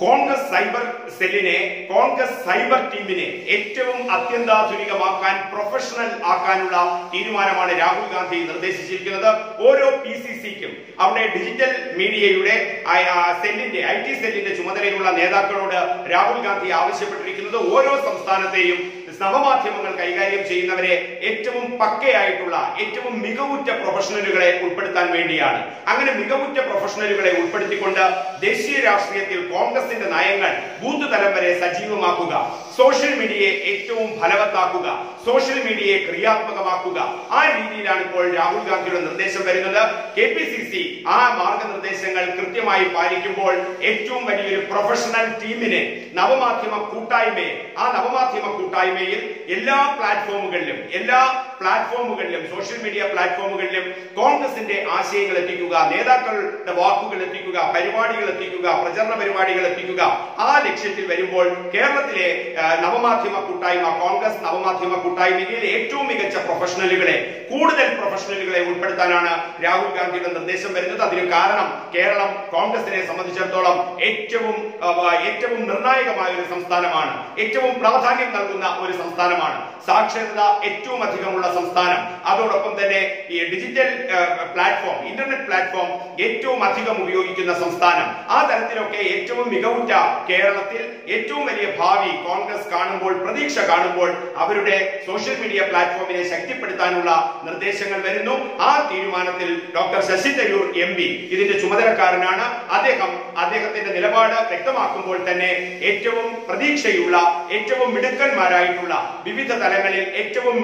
Congress cyber സെല്ലിനെ Congress cyber ടീമിനെ ഏറ്റവും അത്യന്താധുനികമാക്കാൻ പ്രൊഫഷണൽ ആക്കാനുള്ള തീരുമാനമാണ് രാഹുൽ ഗാന്ധി നിർദ്ദേശിച്ചിരിക്കുന്നത്. ഓരോ പി സി സിക്കും അവിടെ ഡിജിറ്റൽ മീഡിയയുടെ സെല്ലിന്റെ ഐ ടി സെല്ലിന്റെ ചുമതലയുള്ള നേതാക്കളോട് രാഹുൽ ഗാന്ധി ആവശ്യപ്പെട്ടിരിക്കുന്നത് ഓരോ സംസ്ഥാനത്തെയും നവമാധ്യമങ്ങൾ കൈകാര്യം ചെയ്യുന്നവരെ ഏറ്റവും പക്കയായിട്ടുള്ള ഏറ്റവും മികവുറ്റ പ്രൊഫഷണലുകളെ ഉൾപ്പെടുത്താൻ വേണ്ടിയാണ്. അങ്ങനെ മികവുറ്റ പ്രൊഫഷണലുകളെ ഉൾപ്പെടുത്തിക്കൊണ്ട് ദേശീയ രാഷ്ട്രീയത്തിൽ കോൺഗ്രസിന്റെ നയങ്ങൾ ബൂത്ത് തലം വരെ സജീവമാക്കുക സോഷ്യൽ മീഡിയയെ ഏറ്റവും ഫലവത്താക്കുക സോഷ്യൽ മീഡിയയെ ക്രിയാത്മകമാക്കുക. ആ രീതിയിലാണ് ഇപ്പോൾ രാഹുൽ ഗാന്ധിയുടെ നിർദ്ദേശം വരുന്നത്. കെ പി സി സി ആ മാർഗനിർദ്ദേശങ്ങൾ കൃത്യമായി പാലിക്കുമ്പോൾ ഏറ്റവും വലിയൊരു പ്രൊഫഷണൽ ടീമിനെ നവമാധ്യമ കൂട്ടായ്മയെ ആ നവമാധ്യമ എല്ലാ പ്ലാറ്റ്ഫോമുകളിലും എല്ലാ പ്ലാറ്റ്ഫോമുകളിലും സോഷ്യൽ മീഡിയ പ്ലാറ്റ്ഫോമുകളിലും കോൺഗ്രസിന്റെ ആശയങ്ങൾ എത്തിക്കുക നേതാക്കളുടെ വാക്കുകൾ എത്തിക്കുക പരിപാടികൾ എത്തിക്കുക പ്രചരണ പരിപാടികൾ എത്തിക്കുക. ആ ലക്ഷ്യത്തിൽ വരുമ്പോൾ കേരളത്തിലെ നവമാധ്യമ കൂട്ടായ്മ കോൺഗ്രസ് നവമാധ്യമ കൂട്ടായ്മയിലെ ഏറ്റവും മികച്ച പ്രൊഫഷണലുകളെ കൂടുതൽ പ്രൊഫഷണലുകളെ ഉൾപ്പെടുത്താനാണ് രാഹുൽ ഗാന്ധിയുടെ നിർദ്ദേശം വരുന്നത്. അതിന് കാരണം കേരളം കോൺഗ്രസിനെ സംബന്ധിച്ചിടത്തോളം ഏറ്റവും ഏറ്റവും നിർണായകമായ ഒരു സംസ്ഥാനമാണ്. ഏറ്റവും പ്രാധാന്യം നൽകുന്ന ഒരു സംസ്ഥാനമാണ്. സാക്ഷരത ഏറ്റവും അധികമുള്ള സംസ്ഥാനം. അതോടൊപ്പം തന്നെ ഈ ഡിജിറ്റൽ പ്ലാറ്റ്ഫോം ഇന്റർനെറ്റ് പ്ലാറ്റ്ഫോം ഏറ്റവും അധികം ഉപയോഗിക്കുന്ന സംസ്ഥാനം. ആ തരത്തിലൊക്കെ ഏറ്റവും മികവുറ്റ കേരളത്തിൽ ഏറ്റവും വലിയ ഭാവി കോൺഗ്രസ് കാണുമ്പോൾ പ്രതീക്ഷ കാണുമ്പോൾ അവരുടെ സോഷ്യൽ മീഡിയ പ്ലാറ്റ്ഫോമിനെ ശക്തിപ്പെടുത്താനുള്ള നിർദ്ദേശങ്ങൾ വരുന്നു. ആ തീരുമാനത്തിൽ doctor Shashi Tharoor M P ഇതിന്റെ ചുമതലക്കാരനാണ്. അദ്ദേഹം അദ്ദേഹത്തിന്റെ നിലപാട് വ്യക്തമാക്കുമ്പോൾ തന്നെ ഏറ്റവും പ്രതീക്ഷയുള്ള ഏറ്റവും മിടുക്കന്മാരായിട്ടുള്ള വിവിധ തലങ്ങളിൽ ഏറ്റവും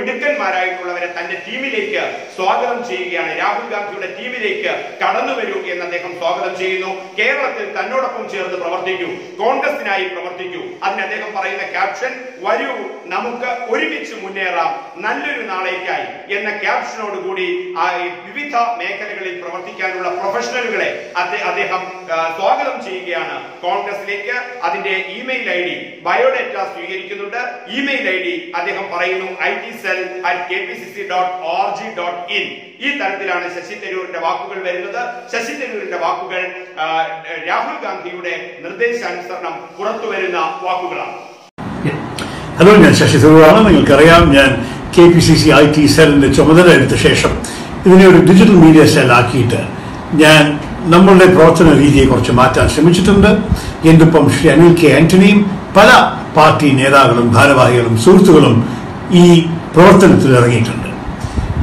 മിടുക്കന്മാരായിട്ടുള്ളവരെ തന്റെ ടീമിലേക്ക് സ്വാഗതം ചെയ്യുകയാണ്. രാഹുൽ ഗാന്ധിയുടെ ടീമിലേക്ക് കടന്നു വരൂ എന്ന് അദ്ദേഹം സ്വാഗതം ചെയ്യുന്നു. കേരളത്തിൽ തന്നോടൊപ്പം ചേർന്ന് പ്രവർത്തിക്കൂ. കോൺഗ്രസിനായി പ്രവർത്തിക്കൂ. അതിന് അദ്ദേഹം പറയുന്ന ക്യാപ്ഷൻ വരൂ നമുക്ക് ഒരുമിച്ച് മുന്നേറാം. നല്ലൊരു നാളേക്കായി. എന്ന ക്യാപ്ഷനോട് കൂടി വിവിധ മേഖലകളിൽ പ്രവർത്തിക്കാനുള്ള പ്രൊഫഷണലുകളെ അദ്ദേഹം സ്വാഗതം ചെയ്യുകയാണ് കോൺഗ്രസിലേക്ക്. അതിന്റെ ഇമെയിൽ ഐ ഡി ബയോഡേറ്റ സ്വീകരിക്കുന്നുണ്ട്. ഇമെയിൽ ഐ ഡി അദ്ദേഹം പറയുന്നു I T cell at K ഈ തരത്തിലാണ് ശശി തരൂരിന്റെ വാക്കുകൾ വരുന്നത്. ശശി തരൂരിന്റെ വാക്കുകൾ രാഹുൽ ഗാന്ധിയുടെ നിർദ്ദേശാനുസരണം പുറത്തു വരുന്ന വാക്കുകളാണ്. ഹലോ ഞാൻ ശശി തരൂറാണ് നിങ്ങൾക്കറിയാം ഞാൻ K P C C I T സെല്ലിന്റെ ചുമതല എടുത്ത ശേഷം ഇതിനെ ഒരു ഡിജിറ്റൽ മീഡിയ സെൽ ആക്കിയിട്ട് ഞാൻ നമ്മളുടെ പ്രവർത്തന രീതിയെ കുറച്ച് മാറ്റാൻ ശ്രമിച്ചിട്ടുണ്ട്. എന്റെ ശ്രീ അനിൽ കെ ആന്റണിയും പല പാർട്ടി നേതാക്കളും ഭാരവാഹികളും സുഹൃത്തുക്കളും ഈ പ്രവർത്തനത്തിൽ ഇറങ്ങിയിട്ടുണ്ട്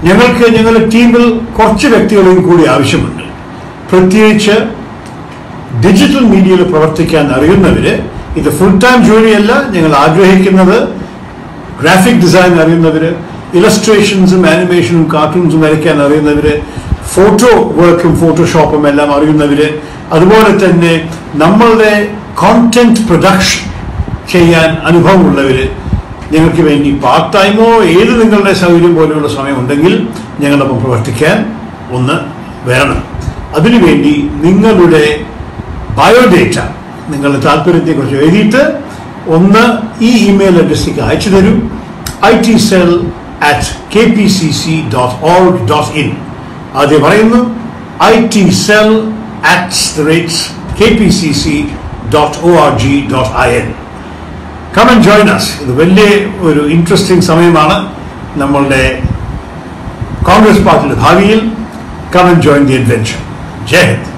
ഞങ്ങൾക്ക് ഞങ്ങളുടെ ടീമിൽ കുറച്ച് വ്യക്തികളെയും കൂടി ആവശ്യമുണ്ട്. പ്രത്യേകിച്ച് ഡിജിറ്റൽ മീഡിയയിൽ പ്രവർത്തിക്കാൻ അറിയുന്നവര് ഇത് ഫുൾ ടൈം ജോലിയല്ല ഞങ്ങൾ ആഗ്രഹിക്കുന്നത് ഗ്രാഫിക് ഡിസൈൻ അറിയുന്നവര് ഇലസ്ട്രേഷൻസും ആനിമേഷനും കാർട്ടൂൺസും വരയ്ക്കാൻ അറിയുന്നവര് ഫോട്ടോ വർക്കും ഫോട്ടോഷോപ്പും എല്ലാം അറിയുന്നവര് അതുപോലെ തന്നെ നമ്മളുടെ കോണ്ടന്റ് പ്രൊഡക്ഷൻ ചെയ്യാൻ അനുഭവമുള്ളവര് ഞങ്ങൾക്ക് വേണ്ടി പാർട്ട് ടൈമോ ഏത് നിങ്ങളുടെ സൗകര്യം പോലെയുള്ള സമയം ഉണ്ടെങ്കിൽ ഞങ്ങളൊപ്പം പ്രവർത്തിക്കാൻ ഒന്ന് വരണം. അതിനുവേണ്ടി നിങ്ങളുടെ ബയോഡേറ്റ നിങ്ങളുടെ താല്പര്യത്തെക്കുറിച്ച് എഴുതിയിട്ട് ഒന്ന് ഈ ഇമെയിൽ അഡ്രസ്സിലേക്ക് അയച്ചു തരൂ. I T cell at K P C C dot org dot in ആദ്യം പറയുന്നു I T cell at the rate K P C C dot O R G dot I N come and join us ഇത് വലിയ ഒരു interesting സമയമാണ് നമ്മളുടെ കോൺഗ്രസ് പാർട്ടിയുടെ ഭാവിയിൽ come and join the adventure Jai Hind.